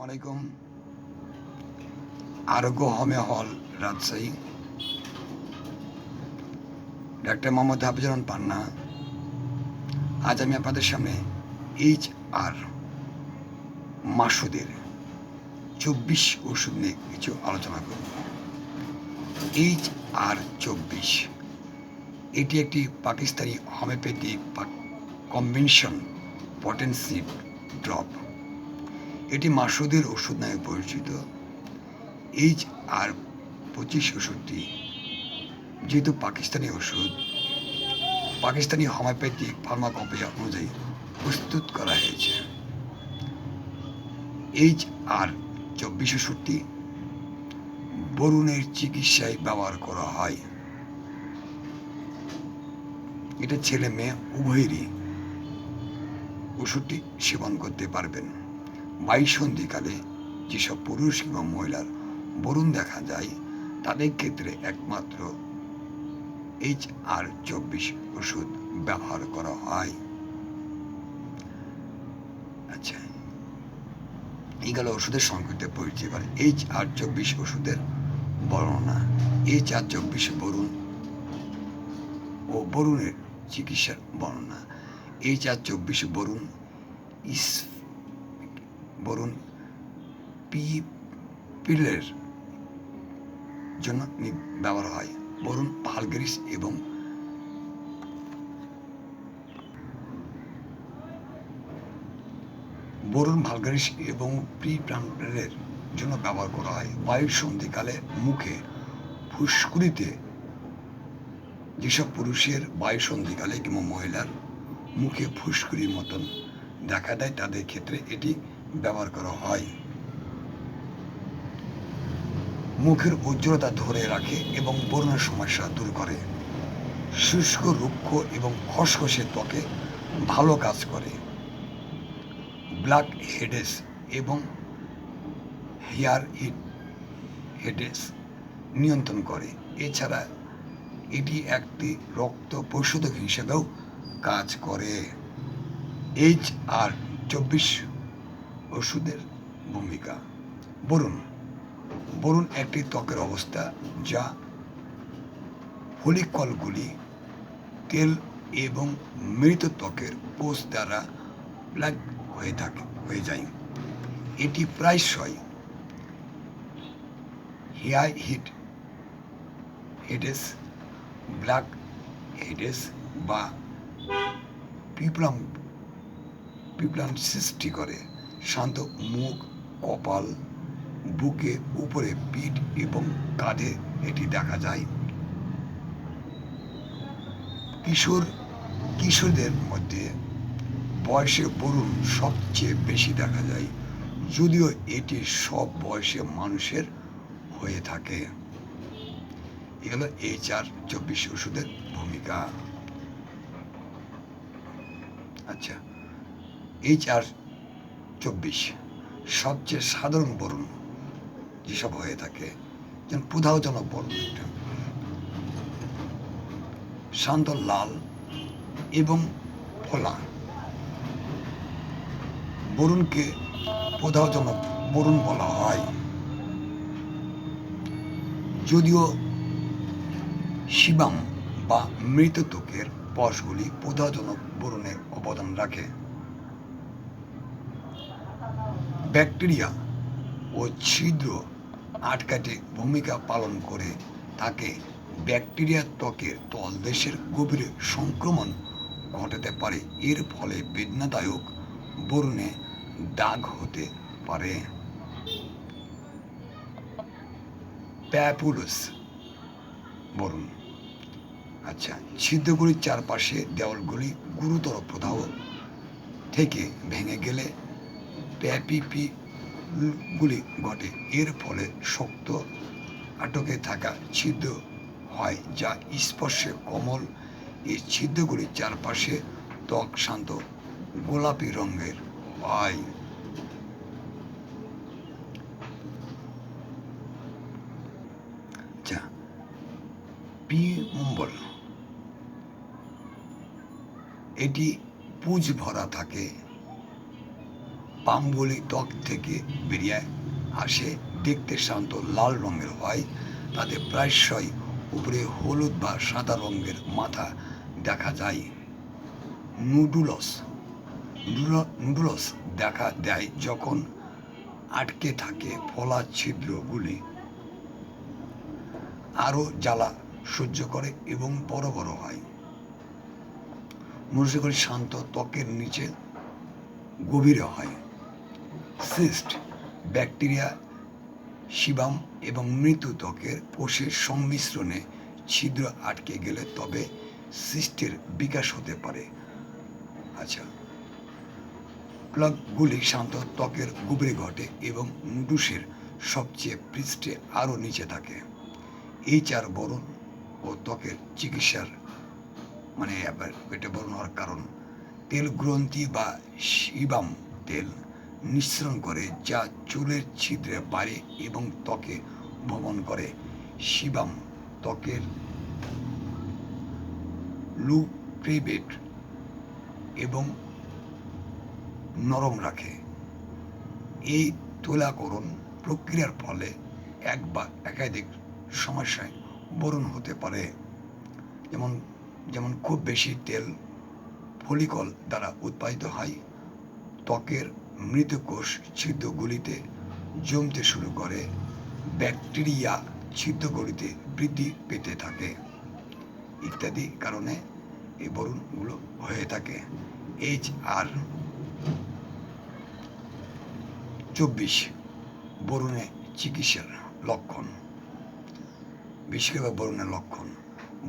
আলাইকুম আরোগ্য হোমে হল রাজশাহী। ডাক্তার মোহাম্মদ হাফিজুর রহমান পান্না। আজ আমি আপনাদের সামনে এইচ আর মাসুদের চব্বিশ ওষুধ নিয়ে কিছু আলোচনা করব। এইচ আর চব্বিশ। এটি একটি Pakistani homeopathic convention potency drop. মাসুদের ওষুধ নামে পরিচিত। এইচ আর পঁচিশ ওষুধটি যেহেতু পাকিস্তানি ওষুধ, পাকিস্তানি হোমিওপ্যাথিক ফার্মাকোপিয়া অনুযায়ী প্রস্তুত করা হয়েছে। এইচ আর চব্বিশ ওষুধটি বরুণের চিকিৎসায় ব্যবহার করা হয়। এটা ছেলে মেয়ে উভয়েরই ওষুধটি সেবন করতে পারবেন। বাইসন্ধিকালে যেসব পুরুষ কিংবা মহিলার বরুণ দেখা যায়, তাদের ক্ষেত্রে একমাত্র এইচ আর চব্বিশ ওষুধ ব্যবহার করা হয়। আচ্ছা এই গেল ওষুধের সংক্ষিপ্ত পরিচয়। এবার এইচ আর চব্বিশ ওষুধের বর্ণনা। এইচ আর চব্বিশ বরুণ ও বরুণের চিকিৎসার বর্ণনা। এইচ আর চব্বিশ বরুণ ইস বরুণ, পি, পিলের জন্য ব্যবহার হয়। বরুণ ভালগেরিস এবং বরুণ ভালগারিস এবং প্রি প্রাণের জন্য ব্যবহার করা হয়। বায়ুর সন্ধিকালে মুখে ফুসকুড়িতে যেসব পুরুষের বায়ু সন্ধিকালে কিংবা মহিলার মুখে ফুসকুড়ির মতন দেখা দেয়, তাদের ক্ষেত্রে এটি ব্যবহার করা হয়। মুখের উজ্জ্বলতা ধরে রাখে এবং বরুণের সমস্যা দূর করে। শুষ্ক, রুক্ষ এবং খসখসে ত্বকে ভালো কাজ করে। ব্ল্যাক হেডেস এবং হেয়ার হিট হেডেস নিয়ন্ত্রণ করে। এছাড়া এটি একটি রক্ত পরিশোধক হিসেবেও কাজ করে। এইচ আর চব্বিশ ওষুধের ভূমিকা। বরুণ বরুণ একটি ত্বকের অবস্থা যা ফলিকলগুলি তেল এবং মৃত ত্বকের কোষ দ্বারা প্লাগ হয়ে থাকে, হয়ে যায়। এটি প্রায়শই হেয়ার হিট হেডেস ব্ল্যাক হেডেস বা পিপলাম পিপলাম সৃষ্টি করে। শান্ত মুখ, কপাল, বুকে উপরে পিঠ এবং কাঁধে এটি দেখা যায়। কিশোর, কিশোরদের মধ্যে বয়সে বরুণ সবচেয়ে বেশি দেখা যায়, যদিও এটি সব বয়সে মানুষের হয়ে থাকে। এগুলো এইচ আর চব্বিশ ওষুধের ভূমিকা। আচ্ছা এইচ আর চব্বিশ, সবচেয়ে সাধারণ বরুণ যেসব হয়ে থাকে যেমন প্রধাওজনক বরুণ একটা। শান্ত লাল এবং ফোলা। বরুণকে প্রধাওজনক বরুণ বলা হয়। যদিও শিবাম বা মৃত ত্বকের পশগুলি প্রধাজনক বরুণে অবদান রাখে। ব্যাকটেরিয়া ও ছিদ্র আটকাতে ভূমিকা পালন করে। তাকে ব্যাকটেরিয়া ত্বকের তলদেশের গভীরে সংক্রমণ ঘটাতে পারে। এর ফলে বেদনাদায়ক বরুণে দাগ হতে পারে। প্যাপুলস বরুণ। আচ্ছা ছিদ্রগুলির চারপাশে দেওয়ালগুলি গুরুতর প্রদাহ থেকে ভেঙে গেলে গুলি ঘটে। এর ফলে শক্ত আটকে থাকা ছিদ্র হয়, যা স্পর্শে কমল। এই ছিদ্রগুলির চারপাশে ত্বক শান্ত, গোলাপি রঙের হয়। আচ্ছা পি এটি পুজ ভরা থাকে। পামগুলি ত্বক থেকে বেরিয়ে আসে। দেখতে শান্ত লাল রঙের হয়। তাতে প্রায়শই উপরে হলুদ বা সাদা রঙের মাথা দেখা যায়। নুডুলস। নুডুল- নুডুলস দেখা দেয় যখন আটকে থাকে ফলা ছিদ্রগুলি। আরও জ্বালা সহ্য করে এবং বড় বড় হয়। মনুষ্যগুলি শান্ত ত্বকের নিচে গভীরে হয়। সিস্ট, ব্যাকটেরিয়া, শিবাম এবং মৃত ত্বকের কোষের সংমিশ্রণে ছিদ্র আটকে গেলে তবে সিস্টের বিকাশ হতে পারে। আচ্ছা প্লাগগুলি শান্ত ত্বকের গুবরে ঘটে এবং নুডুসের সবচেয়ে পৃষ্ঠে আরও নিচে থাকে। এই চার বরণ ও ত্বকের চিকিৎসার মানে এটা বরণ হওয়ার কারণ তেল গ্রন্থি বা শিবাম তেল নিঃসরণ করে, যা চুলের ছিদ্রে বাড়ে এবং ত্বকে ভ্রমণ করে। শিবাম, ত্বকের লুপ্রিবেট এবং নরম রাখে। এই তোলাকরণ প্রক্রিয়ার ফলে এক বা একাধিক সমস্যায় বরণ হতে পারে। যেমন যেমন খুব বেশি তেল, ফলিকল দ্বারা উৎপাদিত হয়, ত্বকের মৃত কোষ ছিদ্রগুলিতে জমতে শুরু করে, ব্যাকটেরিয়া ছিদ্রগুলিতে বৃদ্ধি পেতে থাকে ইত্যাদি কারণে এই বরণগুলো হয়ে থাকে। এইচ আর চব্বিশ বরুণে চিকিৎসার লক্ষণ। বিশেষ করে বরুণের লক্ষণ।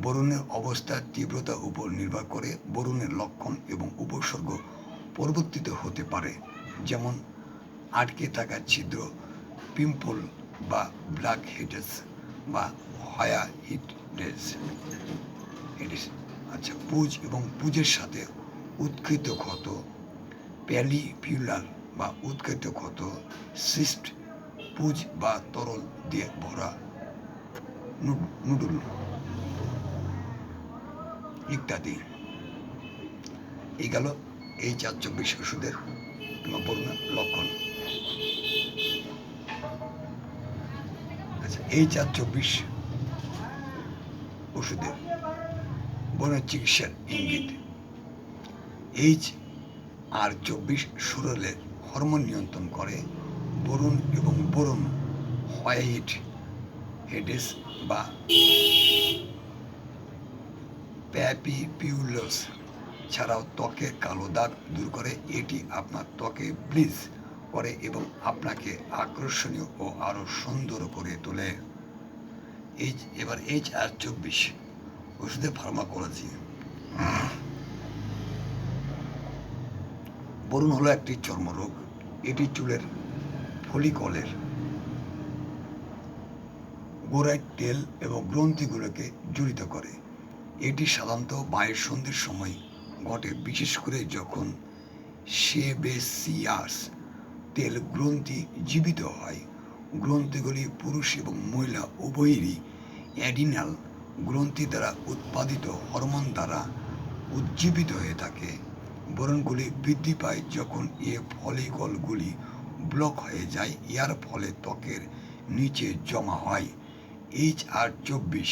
বরুণের অবস্থার তীব্রতার উপর নির্ভর করে বরুণের লক্ষণ এবং উপসর্গ পরিবর্তিত হতে পারে। যেমন আটকে থাকা ছিদ্র, পিম্পল বা ব্ল্যাক হেডেস বা হয়া হিটেস এডিস আচ্ছা পুজ এবং পুজের সাথে উৎকৃত ক্ষত প্যালিপিউলার বা উৎকৃত ক্ষত, সিস্ট, পুজ বা তরল দিয়ে ভরা নুডুল ইত্যাদি। এই গেল এই চার চব্বিশ ওষুধের বর্ণ লক্ষণ। আচ্ছা এই চার চব্বিশ ওষুধের বনের চিকিৎসার ইঙ্গিত। এইচ আর চব্বিশ শরীরের হরমোন নিয়ন্ত্রণ করে, বরুণ এবং বরুণ হোয়াইট হেডেস বা প্যাপিপিউলাস। ছাড়াও ত্বকে কালো দাগ দূর করে, এটি আপনার ত্বকে ব্লিচ করে এবং আপনাকে আকর্ষণীয় ও আরও সুন্দর করে তোলে। এইচ, এবার এইচ আর চব্বিশ, ওষুধে ফার্মাকোলজি। বরুণ হলো একটি চর্মরোগ, এটি চুলের ফলিকলের গোড়ায় তেল এবং গ্রন্থিগুলোকে জড়িত করে। এটি সাধারণত বায়ের সন্ধির সময় ঘটে। বিশেষ করে যখন সেবেসিয়াস তেল গ্রন্থি জীবিত হয়, গ্রন্থিগুলি পুরুষ এবং মহিলা উভয়েরই অ্যাডিনাল গ্রন্থি দ্বারা উৎপাদিত হরমোন দ্বারা উজ্জীবিত হয়ে থাকে। বরণগুলি বৃদ্ধি পায় যখন এ ফলিকলগুলি ব্লক হয়ে যায়, ইয়ার ফলে ত্বকের নিচে জমা হয়। এইচ আর চব্বিশ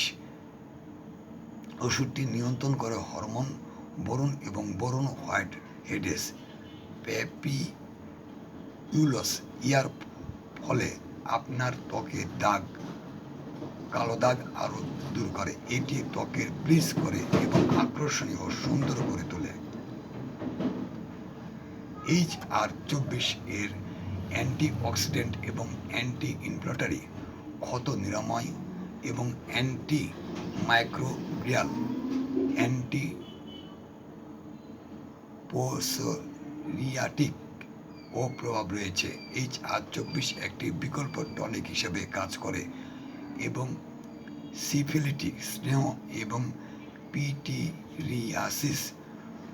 ওষুধটি নিয়ন্ত্রণ করে হরমোন বরুণ এবং বরুণ হোয়াইট হেডেস প্যাপি ইউলস ইয়ার ফলে আপনার ত্বকে দাগ, কালো দাগ আরও দূর করে। এটি ত্বকের ব্লিচ করে এবং আকর্ষণীয় সুন্দর করে তোলে। এইচ আর চব্বিশ এর অ্যান্টি অক্সিডেন্ট এবং অ্যান্টি ইনফ্লেটারি ক্ষত নিরাময় এবং অ্যান্টি মাইক্রোবিয়াল অ্যান্টি পোসোরিয়াটিক ও প্রভাব রয়েছে। এইচ আর চব্বিশ একটি বিকল্প টনিক হিসেবে কাজ করে এবং সিফিলিটিক স্নেহ এবং পিটিরিয়াসিস,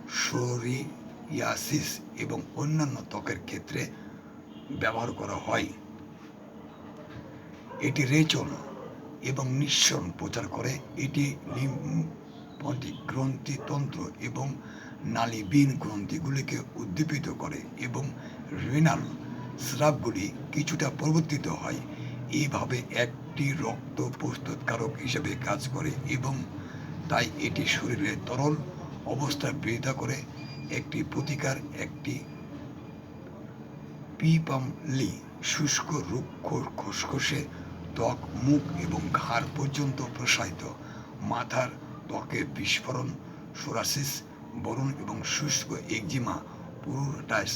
সোরিয়াসিস এবং অন্যান্য ত্বকের ক্ষেত্রে ব্যবহার করা হয়। এটি রেচন এবং নিঃসরণ প্রচার করে। এটি লিম্ফটিক গ্রন্থিতন্ত্র এবং নালীবিহীন গ্রন্থিগুলিকে উদ্দীপিত করে এবং রিনাল স্রাবগুলি কিছুটা পরিবর্তিত হয়। এইভাবে একটি রক্ত প্রস্তুতকারক হিসেবে কাজ করে এবং তাই এটি শরীরে তরল অবস্থার বিরোধিতা করে। একটি প্রতিকার, একটি পিপামলি শুষ্ক রুক্ষ খসখসে ত্বক, মুখ এবং ঘাড় পর্যন্ত প্রসারিত। মাথার ত্বকের বিস্ফোরণ, সোরাসিস বরণ এবং শুষ্ক একজিমা পুরোটাইস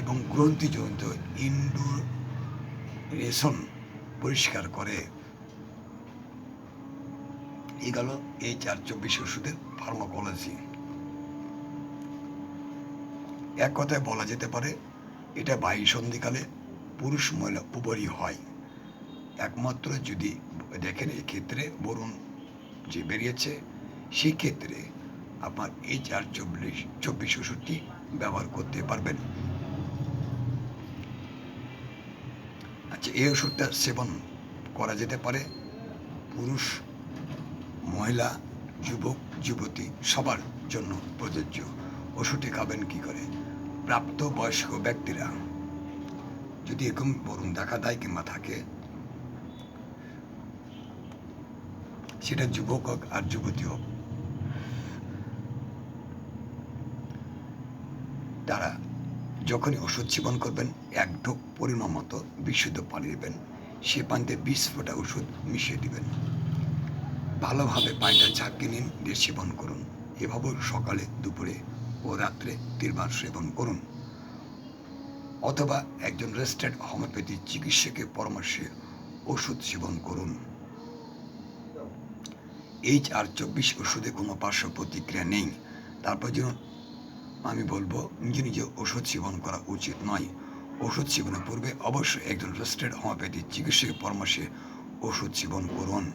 এবং গ্রন্থিজনিত ইন্ডুরেশন পরিষ্কার করে। এই গেল এই চার চব্বিশ ওষুধের ফার্মাকোলজি এক কথায় বলা যেতে পারে, এটা বায়ু সন্ধিকালে পুরুষ মহিলা উভরই হয়। একমাত্র যদি দেখেন এক্ষেত্রে বরুণ যে বেরিয়েছে সেই ক্ষেত্রে আপনার এইচ আর চব্বিশ চব্বিশ ওষুধটি ব্যবহার করতে পারবেন। আচ্ছা এই ওষুধটা সেবন করা যেতে পারে। পুরুষ, মহিলা, যুবক, যুবতী সবার জন্য প্রযোজ্য। ওষুধটি খাবেন কি করে? প্রাপ্ত বয়স্ক ব্যক্তিরা। যদি এরকম বরুণ দেখা দেয় কিংবা থাকে, সেটা যুবক হোক আর যুবতী হোক। তারা যখনই ওষুধ সেবন করবেন, এক ঢোক পরিমাণ মতো বিশুদ্ধ পানি দেবেন। সে পানিতে বিশ ফোঁটা ওষুধ মিশিয়ে দিবেন। ভালোভাবে পানিটা ঝাঁকিয়ে নিন, দিয়ে সেবন করুন। এভাবে সকালে, দুপুরে ও রাত্রে তিনবার সেবন করুন। অথবা একজন রেজিস্টার্ড হোমিওপ্যাথি চিকিৎসকের পরামর্শে ওষুধ সেবন করুন। এইচ আর চব্বিশ ওষুধে কোনো পার্শ্ব প্রতিক্রিয়া নেই। তারপর যেন আমি বলব, নিজে নিজে ওষুধ সেবন করা উচিত নয়। ওষুধ সেবনের পূর্বে অবশ্যই একজন রেজিস্টার্ড হোমিওপ্যাথি চিকিৎসকের পরামর্শে ওষুধ সেবন করুন।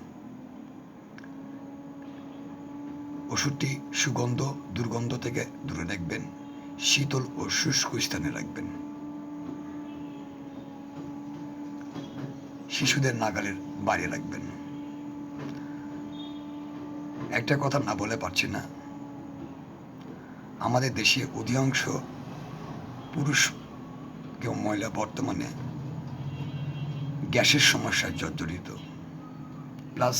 ওষুধটি সুগন্ধ, দুর্গন্ধ থেকে দূরে রাখবেন, শীতল ও শুষ্ক স্থানে রাখবেন। শিশুদের নাগালের বাইরে রাখবেন। একটা কথা না বলে পারছি না। আমাদের দেশে অধিকাংশ পুরুষ কেউ মহিলা বর্তমানে গ্যাসের সমস্যায় জর্জরিত প্লাস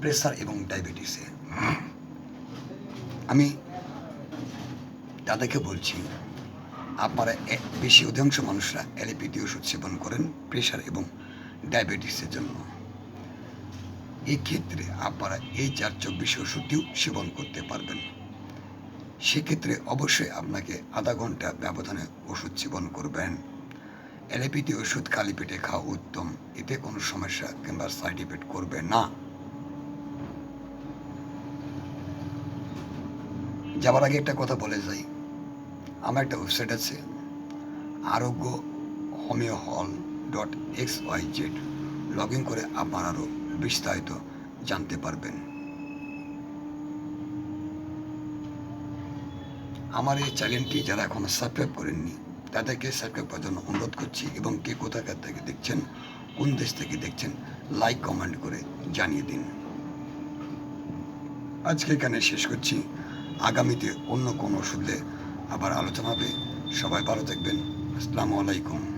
প্রেসার এবং ডায়াবেটিসে আমি তাদেরকে বলছি, আপনারা বেশি অধিকাংশ মানুষরা অ্যালোপ্যাথি ওষুধ সেবন করেন প্রেশার এবং ডায়াবেটিসের জন্য। এই ক্ষেত্রে আপনারা এই চার চব্বিশ ওষুধটিও সেবন করতে পারবেন। সেক্ষেত্রে অবশ্যই আপনাকে আধা ঘণ্টা ব্যবধানে ওষুধ সেবন করবেন। অ্যালোপ্যাথি ওষুধ খালি পেটে খাওয়া উত্তম, এতে কোনো সমস্যা কিংবা সাইড এফেক্ট করবে না। যাওয়ার আগে একটা কথা বলে যাই। আমার একটা ওয়েবসাইট আছে, Arogya homeo hall dot X Y Z. Log in করে আপনার আরও বিস্তারিত জানতে পারবেন। আমার এই চ্যানেলটি যারা এখনও সাবস্ক্রাইব করেননি, তাদেরকে সাবস্ক্রাইব করার জন্য অনুরোধ করছি এবং কে কোথাকার থেকে দেখছেন, কোন দেশ থেকে দেখছেন লাইক কমেন্ট করে জানিয়ে দিন। আজকে এখানে শেষ করছি। আগামীতে অন্য কোনো ওষুধে আবার আলোচনা হবে। সবাই ভালো থাকবেন। আসসালামু আলাইকুম।